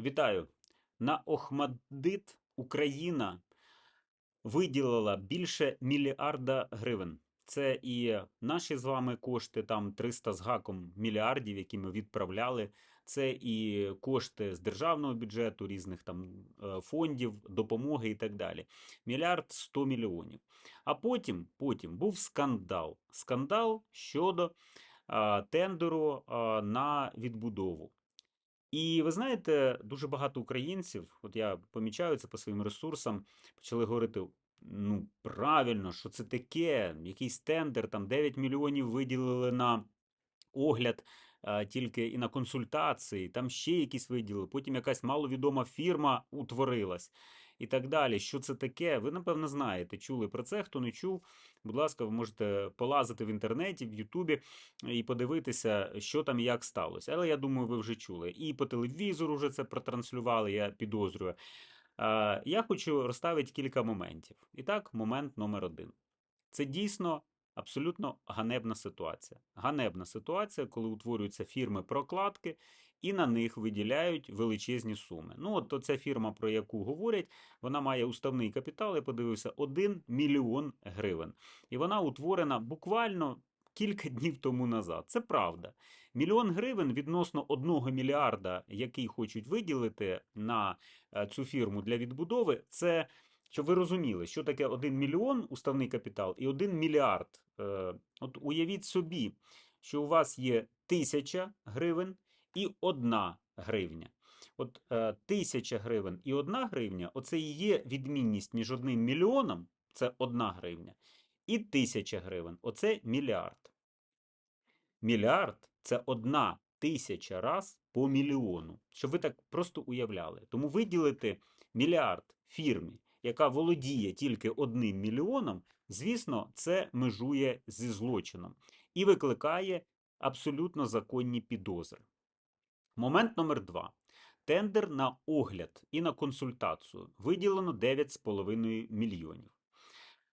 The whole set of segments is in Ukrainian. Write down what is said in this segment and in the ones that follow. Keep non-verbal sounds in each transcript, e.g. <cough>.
Вітаю! На Охмаддит Україна виділила більше мільярда гривень. Це і наші з вами кошти, там 300 з гаком мільярдів, які ми відправляли. Це і кошти з державного бюджету, різних там е, фондів, допомоги і так далі. Мільярд 100 мільйонів. А потім, потім був скандал. Скандал щодо а, тендеру а, на відбудову. І ви знаєте, дуже багато українців, от я помічаю це по своїм ресурсам, почали говорити: ну, правильно, що це таке, якийсь тендер, там 9 мільйонів виділили на огляд тільки і на консультації, там ще якісь виділи. потім якась маловідома фірма утворилась. І так далі. Що це таке? Ви, напевно, знаєте, чули про це. Хто не чув, будь ласка, ви можете полазити в інтернеті, в Ютубі і подивитися, що там і як сталося. Але я думаю, ви вже чули. І по телевізору вже це протранслювали, я підозрюю. Я хочу розставити кілька моментів. І так, момент номер один. Це дійсно абсолютно ганебна ситуація. Ганебна ситуація, коли утворюються фірми прокладки і на них виділяють величезні суми. Ну, от то ця фірма, про яку говорять, вона має уставний капітал, я подивився, 1 мільйон гривень. І вона утворена буквально кілька днів тому назад. Це правда. Мільйон гривень відносно 1 мільярда, який хочуть виділити на е, цю фірму для відбудови, це. Щоб ви розуміли, що таке 1 мільйон уставний капітал і 1 мільярд. Е, От уявіть собі, що у вас є тисяча гривень і одна гривня. От е, тисяча гривень і одна гривня оце і є відмінність між одним мільйоном, це одна гривня, і тисяча гривень оце мільярд. Мільярд це одна тисяча раз по мільйону. Щоб ви так просто уявляли. Тому виділити мільярд фірмі, яка володіє тільки одним мільйоном, звісно, це межує зі злочином і викликає абсолютно законні підозри. Момент номер два. Тендер на огляд і на консультацію виділено 9,5 мільйонів.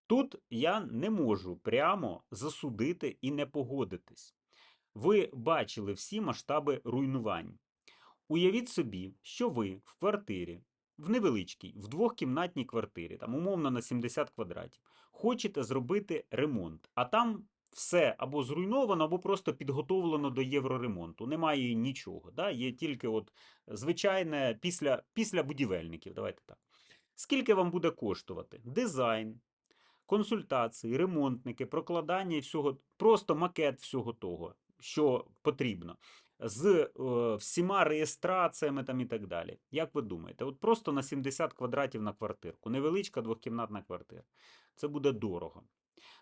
Тут я не можу прямо засудити і не погодитись. Ви бачили всі масштаби руйнувань. Уявіть собі, що ви в квартирі, в невеличкій, в двохкімнатній квартирі, там умовно на 70 квадратів, хочете зробити ремонт, а там все або зруйновано, або просто підготовлено до євроремонту. Немає нічого. Да? Є тільки от звичайне після, після будівельників. Давайте так. Скільки вам буде коштувати? Дизайн, консультації, ремонтники, прокладання і всього, просто макет всього того, що потрібно. З е, всіма реєстраціями там і так далі. Як ви думаєте, от просто на 70 квадратів на квартирку, невеличка двохкімнатна квартира. Це буде дорого.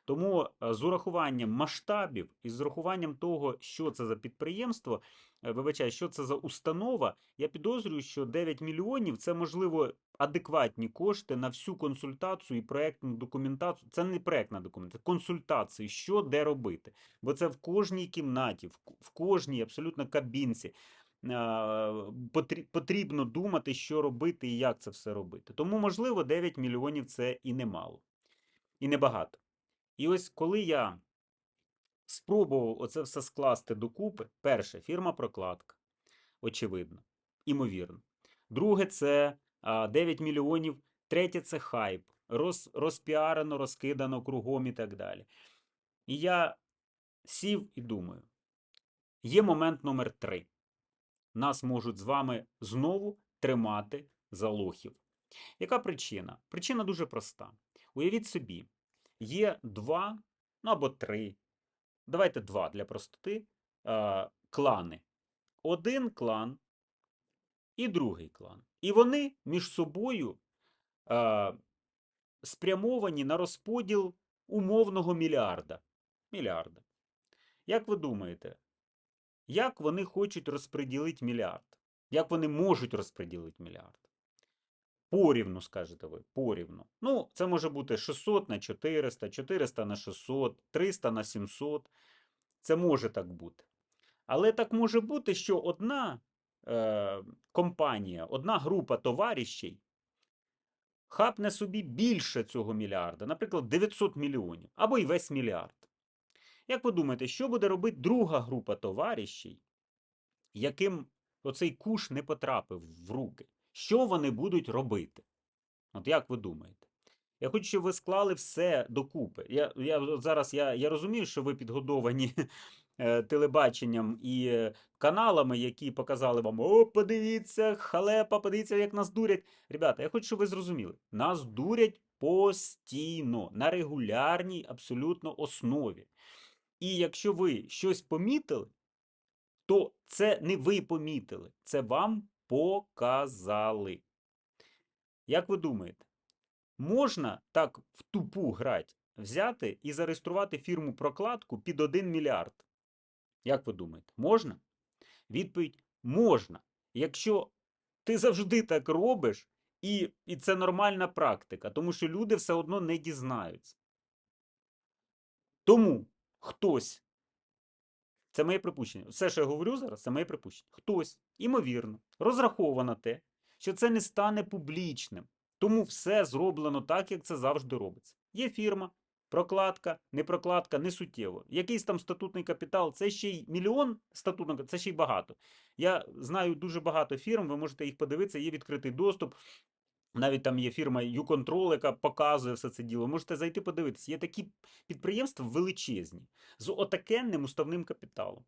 Тому е, з урахуванням масштабів і з урахуванням того, що це за підприємство, е, вибачаю, що це за установа, я підозрюю, що 9 мільйонів це можливо адекватні кошти на всю консультацію і проектну документацію. Це не проектна документація, консультації, що де робити. Бо це в кожній кімнаті, в кожній абсолютно кабінці. е, Потрібно думати, що робити і як це все робити. Тому, можливо, 9 мільйонів це і немало, і небагато. І ось коли я спробував оце все скласти докупи, перше, фірма прокладка, очевидно, імовірно. Друге, це 9 мільйонів. Третє це хайп, роз, розпіарено, розкидано кругом і так далі. І я сів і думаю: є момент номер три. Нас можуть з вами знову тримати за лохів. Яка причина? Причина дуже проста. Уявіть собі, є два, ну або три, давайте два для простоти, е, клани. Один клан і другий клан. І вони між собою е, спрямовані на розподіл умовного мільярда. Мільярда. Як ви думаєте, як вони хочуть розподілити мільярд? Як вони можуть розподілити мільярд? Порівну, скажете ви, порівну. Ну, це може бути 600 на 400, 400 на 600, 300 на 700. Це може так бути. Але так може бути, що одна е, компанія, одна група товаріщей хапне собі більше цього мільярда, наприклад, 900 мільйонів, або й весь мільярд. Як ви думаєте, що буде робити друга група товаріщей, яким оцей куш не потрапив в руки, що вони будуть робити? От як ви думаєте? Я хочу, щоб ви склали все докупи. Я, я зараз я, я розумію, що ви підгодовані <laughs> е, телебаченням і е, каналами, які показали вам: о, подивіться, халепа, подивіться, як нас дурять. Ребята, я хочу, щоб ви зрозуміли, нас дурять постійно, на регулярній абсолютно основі. І якщо ви щось помітили, то це не ви помітили, це вам показали. Як ви думаєте, можна так в тупу грати, взяти і зареєструвати фірму прокладку під 1 мільярд? Як ви думаєте, можна? Відповідь можна. Якщо ти завжди так робиш, і, і це нормальна практика, тому що люди все одно не дізнаються. Тому хтось, це моє припущення, все, що я говорю зараз, це моє припущення. Хтось, імовірно, розраховано те, що це не стане публічним. Тому все зроблено так, як це завжди робиться. Є фірма, прокладка, не прокладка, не суттєво. Якийсь там статутний капітал, це ще й мільйон статутного, це ще й багато. Я знаю дуже багато фірм, ви можете їх подивитися, є відкритий доступ. Навіть там є фірма YouControl, яка показує все це діло. Можете зайти подивитися. Є такі підприємства величезні з отакенним уставним капіталом.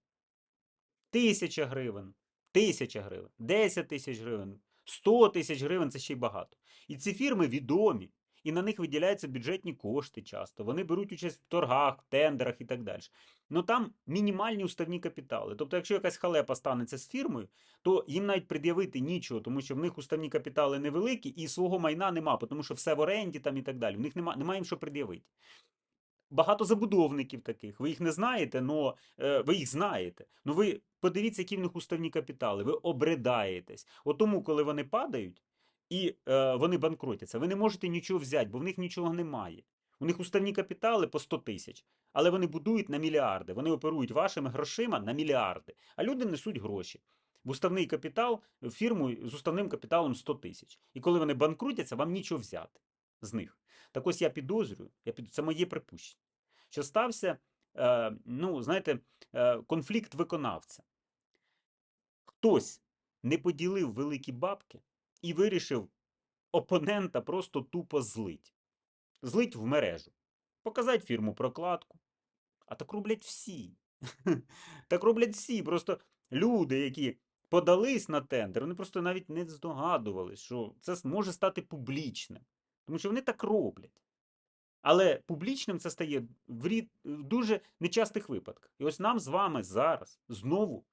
Тисяча гривень, тисяча гривень, 10 тисяч гривень, 100 тисяч гривень це ще й багато. І ці фірми відомі, і на них виділяються бюджетні кошти часто. Вони беруть участь в торгах, в тендерах і так далі. Ну там мінімальні уставні капітали. Тобто, якщо якась халепа станеться з фірмою, то їм навіть пред'явити нічого, тому що в них уставні капітали невеликі і свого майна нема, тому що все в оренді там і так далі. В них нема, немає їм що пред'явити. Багато забудовників таких. Ви їх не знаєте, но е, ви їх знаєте. Ну ви подивіться, які в них уставні капітали. Ви обридаєтесь. От тому, коли вони падають і е, вони банкротяться, ви не можете нічого взяти, бо в них нічого немає. У них уставні капітали по 100 тисяч, але вони будують на мільярди. Вони оперують вашими грошима на мільярди, а люди несуть гроші. В уставний капітал фірму з уставним капіталом 100 тисяч. І коли вони банкрутяться, вам нічого взяти з них. Так ось я підозрюю, я під... це моє припущення, що стався, е, ну, знаєте, е, конфлікт виконавця. Хтось не поділив великі бабки і вирішив опонента просто тупо злить. Злить в мережу. Показати фірму прокладку. А так роблять всі. <laughs> Так роблять всі. Просто люди, які подались на тендер, вони просто навіть не здогадувались, що це може стати публічним. Тому що вони так роблять. Але публічним це стає в, дуже нечастих випадках. І ось нам з вами зараз знову,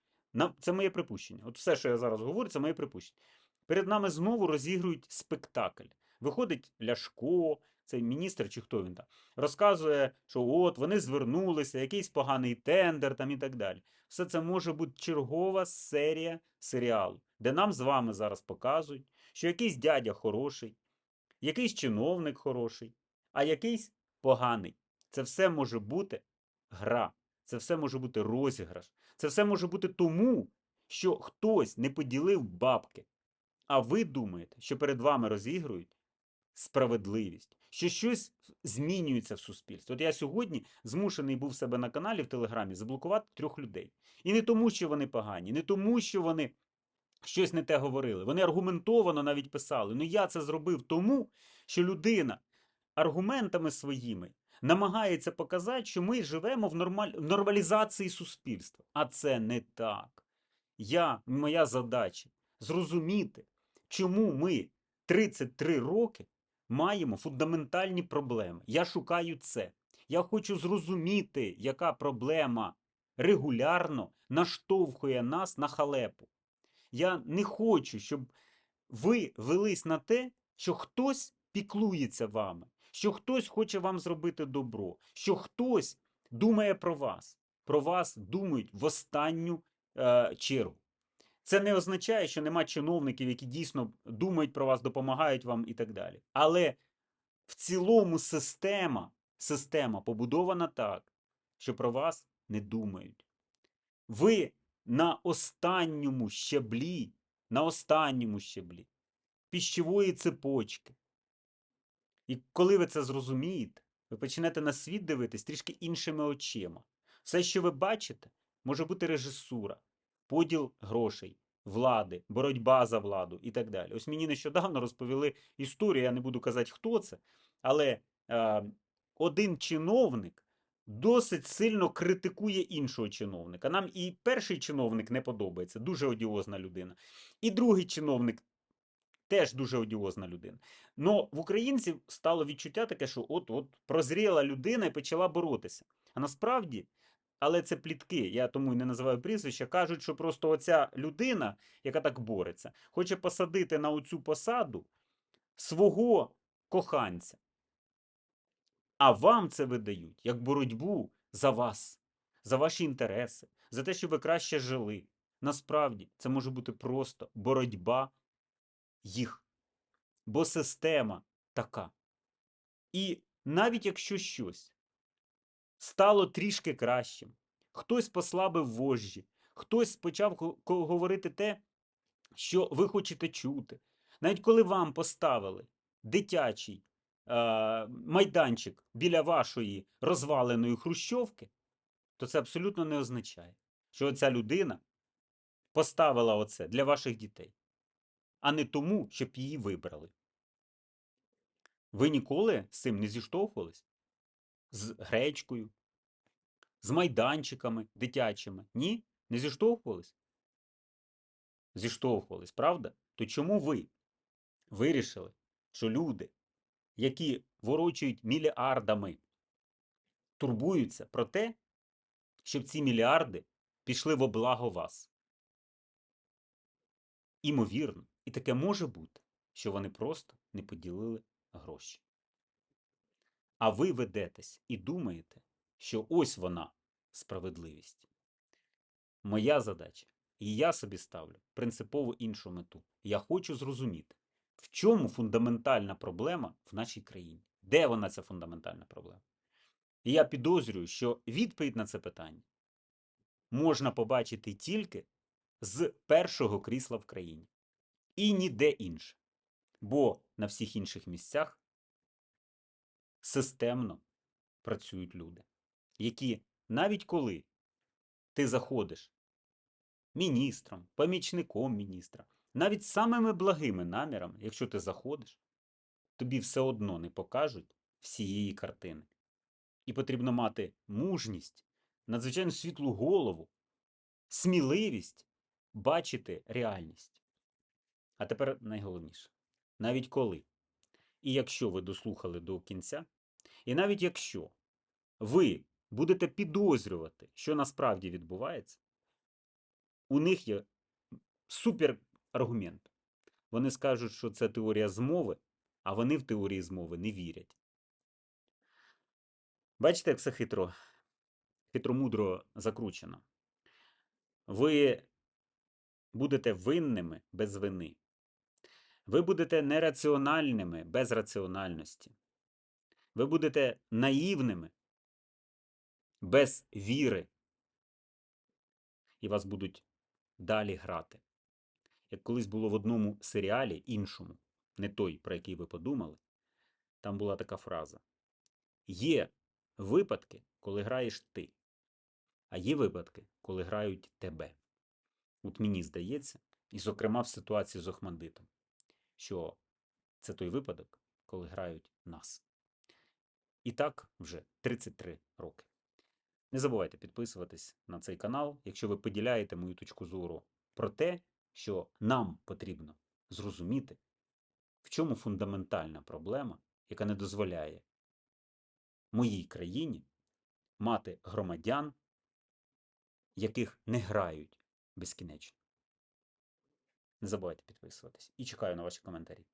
це моє припущення. От все, що я зараз говорю, це моє припущення. Перед нами знову розігрують спектакль. Виходить Ляшко, цей міністр чи хто він там, розказує, що от вони звернулися, якийсь поганий тендер там і так далі. Все це може бути чергова серія серіалу, де нам з вами зараз показують, що якийсь дядя хороший, якийсь чиновник хороший, а якийсь поганий. Це все може бути гра, це все може бути розіграш, це все може бути тому, що хтось не поділив бабки. А ви думаєте, що перед вами розігрують справедливість, що щось змінюється в суспільстві. От я сьогодні змушений був себе на каналі в Телеграмі заблокувати трьох людей. І не тому, що вони погані, не тому, що вони щось не те говорили. Вони аргументовано навіть писали. Ну я це зробив тому, що людина аргументами своїми намагається показати, що ми живемо в, нормаль... нормалізації суспільства. А це не так. Я, моя задача зрозуміти, чому ми 33 роки маємо фундаментальні проблеми. Я шукаю це. Я хочу зрозуміти, яка проблема регулярно наштовхує нас на халепу. Я не хочу, щоб ви велись на те, що хтось піклується вами, що хтось хоче вам зробити добро, що хтось думає про вас. Про вас думають в останню е, чергу. Це не означає, що нема чиновників, які дійсно думають про вас, допомагають вам і так далі. Але в цілому система, система побудована так, що про вас не думають. Ви на останньому щаблі, на останньому щаблі піщової цепочки. І коли ви це зрозумієте, ви почнете на світ дивитись трішки іншими очима. Все, що ви бачите, може бути режисура, поділ грошей, влади, боротьба за владу і так далі. Ось мені нещодавно розповіли історію, я не буду казати, хто це, але е, один чиновник досить сильно критикує іншого чиновника. Нам і перший чиновник не подобається, дуже одіозна людина. І другий чиновник теж дуже одіозна людина. Но в українців стало відчуття таке, що от-от прозріла людина і почала боротися. А насправді, але це плітки, я тому і не називаю прізвища, кажуть, що просто оця людина, яка так бореться, хоче посадити на оцю посаду свого коханця. А вам це видають як боротьбу за вас, за ваші інтереси, за те, щоб ви краще жили. Насправді це може бути просто боротьба їх. Бо система така. І навіть якщо щось стало трішки кращим, хтось послабив вожжі, хтось почав говорити те, що ви хочете чути. Навіть коли вам поставили дитячий е, майданчик біля вашої розваленої хрущовки, то це абсолютно не означає, що ця людина поставила оце для ваших дітей, а не тому, щоб її вибрали. Ви ніколи з цим не зіштовхувались? З гречкою, з майданчиками дитячими? Ні? Не зіштовхувались? Зіштовхувались, правда? То чому ви вирішили, що люди, які ворочують мільярдами, турбуються про те, щоб ці мільярди пішли во благо вас? Імовірно, і таке може бути, що вони просто не поділили гроші. А ви ведетесь і думаєте, що ось вона справедливість. Моя задача, і я собі ставлю принципово іншу мету. Я хочу зрозуміти, в чому фундаментальна проблема в нашій країні. Де вона ця фундаментальна проблема? І я підозрюю, що відповідь на це питання можна побачити тільки з першого крісла в країні. І ніде інше. Бо на всіх інших місцях системно працюють люди, які навіть коли ти заходиш міністром, помічником міністра, навіть самими благими намірами, якщо ти заходиш, тобі все одно не покажуть всієї картини. І потрібно мати мужність, надзвичайно світлу голову, сміливість бачити реальність. А тепер найголовніше. Навіть коли, і якщо ви дослухали до кінця, і навіть якщо ви будете підозрювати, що насправді відбувається, у них є супер аргумент. Вони скажуть, що це теорія змови, а вони в теорії змови не вірять. Бачите, як все хитро, хитромудро закручено. Ви будете винними без вини. Ви будете нераціональними без раціональності. Ви будете наївними без віри. І вас будуть далі грати. Як колись було в одному серіалі іншому, не той, про який ви подумали, там була така фраза: Є випадки, коли граєш ти, а є випадки, коли грають тебе. От мені здається, і, зокрема, в ситуації з Охмандитом, що це той випадок, коли грають нас. І так вже 33 роки. Не забувайте підписуватись на цей канал, якщо ви поділяєте мою точку зору про те, що нам потрібно зрозуміти, в чому фундаментальна проблема, яка не дозволяє моїй країні мати громадян, яких не грають безкінечно. Не забувайте підписуватись і чекаю на ваші коментарі.